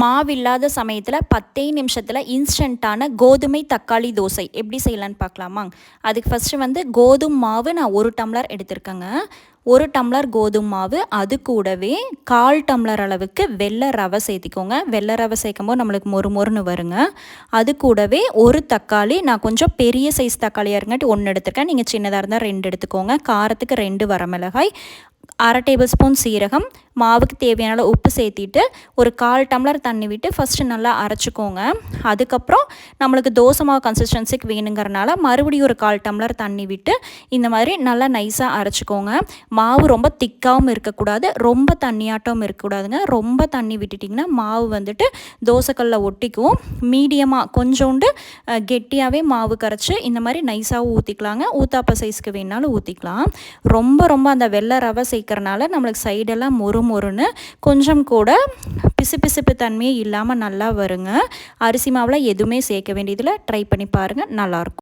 மாவில்லாத சமயத்தில் பத்தே நிமிஷத்தில் இன்ஸ்டண்ட்டான கோதுமை தக்காளி தோசை. எப்படி செய்யலான்னு பார்க்கலாமா? அதுக்கு ஃபஸ்ட்டு வந்து கோதுமை மாவு நான் ஒரு டம்ளர் எடுத்திருக்கேங்க. ஒரு டம்ளர் கோதுமை மாவு அது கூடவே கால் டம்ளர் அளவுக்கு வெள்ளை ரவை சேர்த்திக்கோங்க. வெள்ளை ரவை சேர்க்கும் போது நம்மளுக்கு மொறு மொறுன்னு வருங்க. அது கூடவே ஒரு தக்காளி நான் கொஞ்சம் பெரிய சைஸ் தக்காளியாக இருங்கட்டு ஒன்று எடுத்திருக்கேன். நீங்கள் சின்னதாக இருந்தால் ரெண்டு எடுத்துக்கோங்க. காரத்துக்கு ரெண்டு வரமிளகாய் அரை டேபிள் ஸ்பூன் சீரகம் மாவுக்கு தேவையான உப்பு சேர்த்திட்டு ஒரு கால் டம்ளர் தண்ணி விட்டு ஃபஸ்ட்டு நல்லா அரைச்சிக்கோங்க. அதுக்கப்புறம் நம்மளுக்கு தோசை மாவு கன்சிஸ்டன்சிக்கு வேணுங்கிறனால மறுபடியும் ஒரு கால் டம்ளர் தண்ணி விட்டு இந்த மாதிரி நல்லா நைஸாக அரைச்சிக்கோங்க. மாவு ரொம்ப திக்காகவும் இருக்கக்கூடாது ரொம்ப தண்ணியாட்டவும் இருக்கக்கூடாதுங்க. ரொம்ப தண்ணி விட்டுட்டிங்கன்னா மாவு வந்துட்டு தோசைக்கல்லில் ஒட்டிக்கும். மீடியமாக கொஞ்சோண்டு கெட்டியாகவே மாவு கரைச்சி இந்த மாதிரி நைஸாகவும் ஊற்றிக்கலாங்க ஊத்தாப்ப சைஸ்க்கு வேணாலும் ஊற்றிக்கலாம் ரொம்ப ரொம்ப அந்த வெள்ளை ரவை சேர்க்குறனால நம்மளுக்கு சைடெல்லாம் மொறு மொறுன்னு கொஞ்சம் கூட பிசு பிசுப்பு தன்மையே இல்லாமல் நல்லா வருங்க. அரிசி மாவில் எதுவுமே சேர்க்க வேண்டியதில் ட்ரை பண்ணி பாருங்கள் நல்லாயிருக்கும்